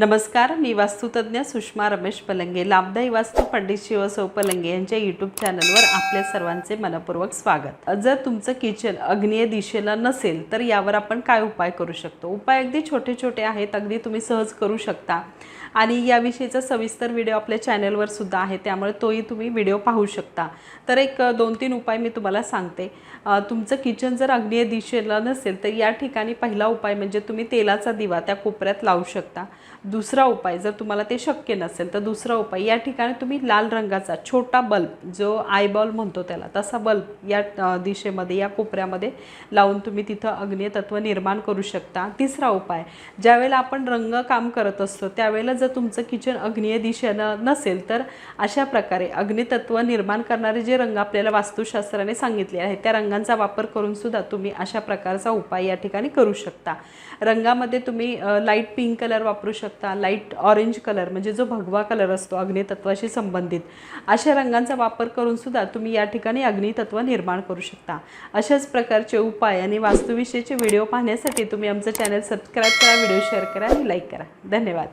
नमस्कार मी वास्तुतज्ञ सुषमा रमेश पलंगे लाभदायी वास्तू पंडित शिवसौ पलंगे यांच्या यूट्यूब चॅनलवर आपल्या सर्वांचे मनपूर्वक स्वागत. जर तुमचं किचन अग्नीय दिशेला नसेल तर यावर आपण काय उपाय करू शकतो? उपाय अगदी छोटे छोटे आहेत अगदी तुम्ही सहज करू शकता. आणि याविषयीचा सविस्तर व्हिडिओ आपल्या चॅनलवर सुद्धा आहे त्यामुळे तोही तुम्ही व्हिडिओ पाहू शकता. तर एक दोन तीन उपाय मी तुम्हाला सांगते. तुमचं किचन जर अग्नीय दिशेला नसेल तर या ठिकाणी पहिला उपाय म्हणजे तुम्ही तेलाचा दिवा त्या कोपऱ्यात लावू शकता. दुसरा उपाय जर तुम्हाला ते शक्य नसेल तर दुसरा उपाय या ठिकाणी तुम्ही लाल रंगाचा छोटा बल्ब जो आयबॉल म्हणतो त्याला तसा बल्ब या दिशेमध्ये या कोपऱ्यामध्ये लावून तुम्ही तिथं अग्नियतत्व निर्माण करू शकता. तिसरा उपाय ज्यावेळेला आपण रंग काम करत असतो त्यावेळेला जर तुमचं किचन अग्नीय दिशेनं नसेल तर अशा प्रकारे अग्नितत्व निर्माण करणारे जे रंग आपल्याला वास्तुशास्त्राने सांगितले आहेत त्या रंगांचा वापर करून सुद्धा तुम्ही अशा प्रकारचा उपाय या ठिकाणी करू शकता. रंगामध्ये तुम्ही लाइट पिंक कलर वापरू शकता. लाइट ऑरेंज कलर म्हणजे जो भगवा कलर असतो अग्नितत्वाशी संबंधित. अशा रंगांचा वापर करूनसुद्धा तुम्ही या ठिकाणी अग्नितत्व निर्माण करू शकता. अशाच प्रकारचे उपाय आणि वास्तुविषयीचे व्हिडिओ पाहण्यासाठी तुम्ही आमचं चॅनल सबस्क्राईब करा व्हिडिओ शेअर करा आणि लाईक करा. धन्यवाद.